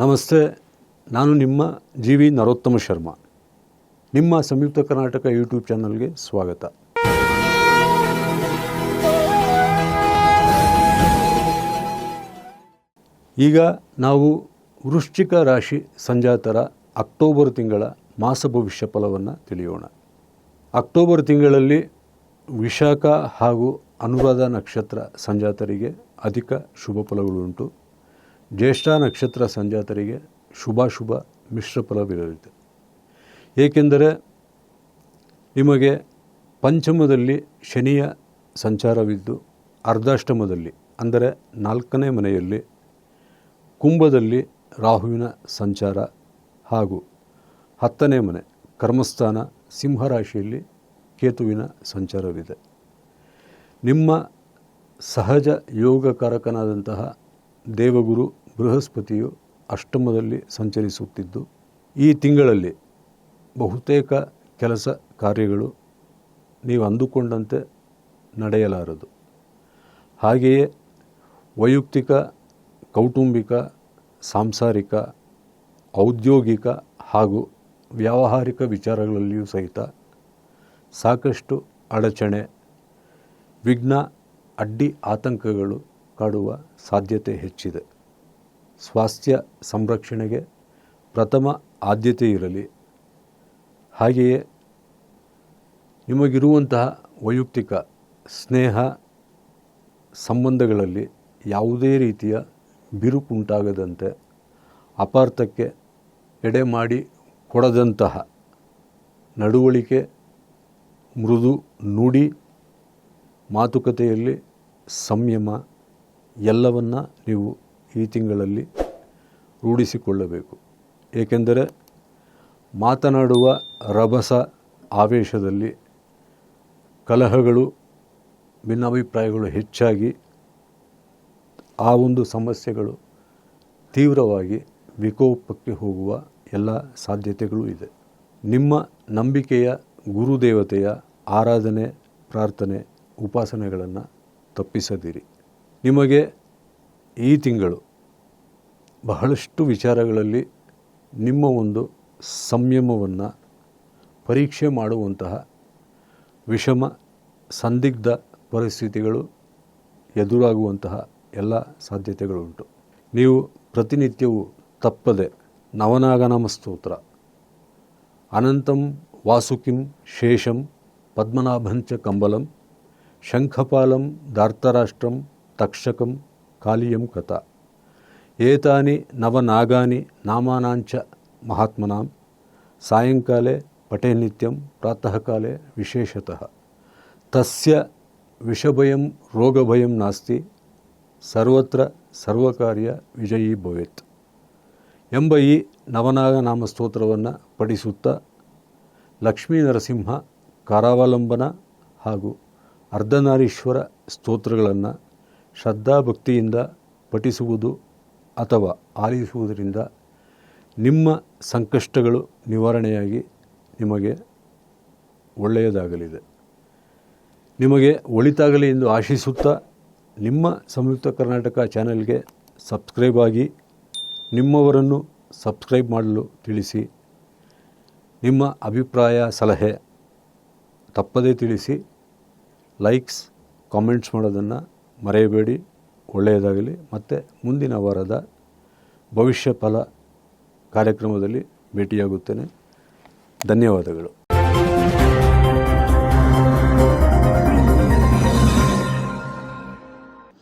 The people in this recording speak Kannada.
ನಮಸ್ತೆ, ನಾನು ನಿಮ್ಮ ಜಿ ವಿ ನರೋತ್ತಮ ಶರ್ಮಾ. ನಿಮ್ಮ ಸಂಯುಕ್ತ ಕರ್ನಾಟಕ ಯೂಟ್ಯೂಬ್ ಚಾನಲ್ಗೆ ಸ್ವಾಗತ. ಈಗ ನಾವು ವೃಶ್ಚಿಕ ರಾಶಿ ಸಂಜಾತರ ಅಕ್ಟೋಬರ್ ತಿಂಗಳ ಮಾಸ ಭವಿಷ್ಯ ಫಲವನ್ನು ತಿಳಿಯೋಣ. ಅಕ್ಟೋಬರ್ ತಿಂಗಳಲ್ಲಿ ವಿಶಾಖ ಹಾಗೂ ಅನುರಾಧ ನಕ್ಷತ್ರ ಸಂಜಾತರಿಗೆ ಅಧಿಕ ಶುಭ ಫಲಗಳುಂಟು. ಜ್ಯೇಷ್ಠ ನಕ್ಷತ್ರ ಸಂಜಾತರಿಗೆ ಶುಭಾಶುಭ ಮಿಶ್ರ ಏಕೆಂದರೆ ನಿಮಗೆ ಪಂಚಮದಲ್ಲಿ ಶನಿಯ ಸಂಚಾರವಿದ್ದು ಅರ್ಧಾಷ್ಟಮದಲ್ಲಿ, ಅಂದರೆ ನಾಲ್ಕನೇ ಮನೆಯಲ್ಲಿ ಕುಂಭದಲ್ಲಿ ರಾಹುವಿನ ಸಂಚಾರ ಹಾಗೂ ಹತ್ತನೇ ಮನೆ ಕರ್ಮಸ್ಥಾನ ಸಿಂಹರಾಶಿಯಲ್ಲಿ ಕೇತುವಿನ ಸಂಚಾರವಿದೆ. ನಿಮ್ಮ ಸಹಜ ಯೋಗಕಾರಕನಾದಂತಹ ದೇವಗುರು ಬೃಹಸ್ಪತಿಯು ಅಷ್ಟಮದಲ್ಲಿ ಸಂಚರಿಸುತ್ತಿದ್ದು, ಈ ತಿಂಗಳಲ್ಲಿ ಬಹುತೇಕ ಕೆಲಸ ಕಾರ್ಯಗಳು ನೀವು ಅಂದುಕೊಂಡಂತೆ ನಡೆಯಲಾರದು. ಹಾಗೆಯೇ ವೈಯಕ್ತಿಕ, ಕೌಟುಂಬಿಕ, ಸಾಂಸಾರಿಕ, ಔದ್ಯೋಗಿಕ ಹಾಗೂ ವ್ಯಾವಹಾರಿಕ ವಿಚಾರಗಳಲ್ಲಿಯೂ ಸಹಿತ ಸಾಕಷ್ಟು ಅಡಚಣೆ, ವಿಘ್ನ, ಅಡ್ಡಿ ಆತಂಕಗಳು ಕಾಡುವ ಸಾಧ್ಯತೆ ಹೆಚ್ಚಿದೆ. ಸ್ವಾಸ್ಥ್ಯ ಸಂರಕ್ಷಣೆಗೆ ಪ್ರಥಮ ಆದ್ಯತೆ ಇರಲಿ. ಹಾಗೆಯೇ ನಿಮಗಿರುವಂತಹ ವೈಯಕ್ತಿಕ ಸ್ನೇಹ ಸಂಬಂಧಗಳಲ್ಲಿ ಯಾವುದೇ ರೀತಿಯ ಬಿರುಕುಂಟಾಗದಂತೆ ಅಪಾರ್ಥಕ್ಕೆ ಎಡೆ ಮಾಡಿ ಕೊಡದಂತಹ ನಡವಳಿಕೆ, ಮೃದು ನುಡಿ, ಮಾತುಕತೆಯಲ್ಲಿ ಸಂಯಮ ಎಲ್ಲವನ್ನ ನೀವು ಈ ತಿಂಗಳಲ್ಲಿ ರೂಢಿಸಿಕೊಳ್ಳಬೇಕು. ಏಕೆಂದರೆ ಮಾತನಾಡುವ ರಭಸ ಆವೇಶದಲ್ಲಿ ಕಲಹಗಳು, ಭಿನ್ನಾಭಿಪ್ರಾಯಗಳು ಹೆಚ್ಚಾಗಿ ಆ ಒಂದು ಸಮಸ್ಯೆಗಳು ತೀವ್ರವಾಗಿ ವಿಕೋಪಕ್ಕೆ ಹೋಗುವ ಎಲ್ಲ ಸಾಧ್ಯತೆಗಳು ಇದೆ. ನಿಮ್ಮ ನಂಬಿಕೆಯ ಗುರುದೇವತೆಯ ಆರಾಧನೆ, ಪ್ರಾರ್ಥನೆ, ಉಪಾಸನೆಗಳನ್ನು ತಪ್ಪಿಸದಿರಿ. ನಿಮಗೆ ಈ ತಿಂಗಳು ಬಹಳಷ್ಟು ವಿಚಾರಗಳಲ್ಲಿ ನಿಮ್ಮ ಒಂದು ಸಂಯಮವನ್ನು ಪರೀಕ್ಷೆ ಮಾಡುವಂತಹ ವಿಷಮ ಸಂದಿಗ್ಧ ಪರಿಸ್ಥಿತಿಗಳು ಎದುರಾಗುವಂತಹ ಎಲ್ಲ ಸಾಧ್ಯತೆಗಳುಂಟು. ನೀವು ಪ್ರತಿನಿತ್ಯವೂ ತಪ್ಪದೆ ನವನಾಗನಾಮ ಸ್ತೋತ್ರ. ಅನಂತಂ ವಾಸುಕಿಂ ಶೇಷಂ ಪದ್ಮನಾಭಂಚ ಕಂಬಲಂ ಶಂಖಪಾಲಂ ದಾರ್ತರಾಷ್ಟ್ರಂ ತಕ್ಷಕಂ ಕಾಲಿಯಂ ಕಥಾ ಏತಾನಿ ನವನಾಗಾನಿ ನಾಮಾನಾಂಚ ಮಹಾತ್ಮನಾಂ. ಸಾಯಂಕಾಲೆ ಪಟೇ ನಿತ್ಯಂ ಪ್ರಾತಃ ಕಾಲೇ ವಿಶೇಷತಃ. ತಸ್ಯ ವಿಷಭಯಂ ರೋಗಭಯಂ ನಾಸ್ತಿ. ಸರ್ವತ್ರ ಸರ್ವಕಾರ್ಯ ವಿಜಯೀ ಭವೇತ್. ಎಂಬ ಈ ನವನಾಗ ನಾಮ ಸ್ತೋತ್ರವನ್ನು ಪಠಿಸುತ್ತಾ ಲಕ್ಷ್ಮೀ ನರಸಿಂಹ ಕಾರಾವಲಂಬನ ಹಾಗೂ ಅರ್ಧನಾರೀಶ್ವರ ಸ್ತೋತ್ರಗಳನ್ನು ಶ್ರದ್ಧಾಭಕ್ತಿಯಿಂದ ಪಠಿಸುವುದು ಅಥವಾ ಆಲಿಸುವುದರಿಂದ ನಿಮ್ಮ ಸಂಕಷ್ಟಗಳು ನಿವಾರಣೆಯಾಗಿ ನಿಮಗೆ ಒಳ್ಳೆಯದಾಗಲಿದೆ. ನಿಮಗೆ ಒಳಿತಾಗಲಿ ಎಂದು ಆಶಿಸುತ್ತಾ ನಿಮ್ಮ ಸಂಯುಕ್ತ ಕರ್ನಾಟಕ ಚಾನೆಲ್ಗೆ ಸಬ್ಸ್ಕ್ರೈಬ್ ಆಗಿ ನಿಮ್ಮವರನ್ನು ಸಬ್ಸ್ಕ್ರೈಬ್ ಮಾಡಲು ತಿಳಿಸಿ, ನಿಮ್ಮ ಅಭಿಪ್ರಾಯ, ಸಲಹೆ ತಪ್ಪದೇ ತಿಳಿಸಿ, ಲೈಕ್ಸ್, ಕಾಮೆಂಟ್ಸ್ ಮಾಡೋದನ್ನು ಮರೆಯಬೇಡಿ ಒಳ್ಳೆಯದಾಗಲಿ. ಮತ್ತು ಮುಂದಿನ ವಾರದ ಭವಿಷ್ಯ ಫಲ ಕಾರ್ಯಕ್ರಮದಲ್ಲಿ ಭೇಟಿಯಾಗುತ್ತೇನೆ. ಧನ್ಯವಾದಗಳು.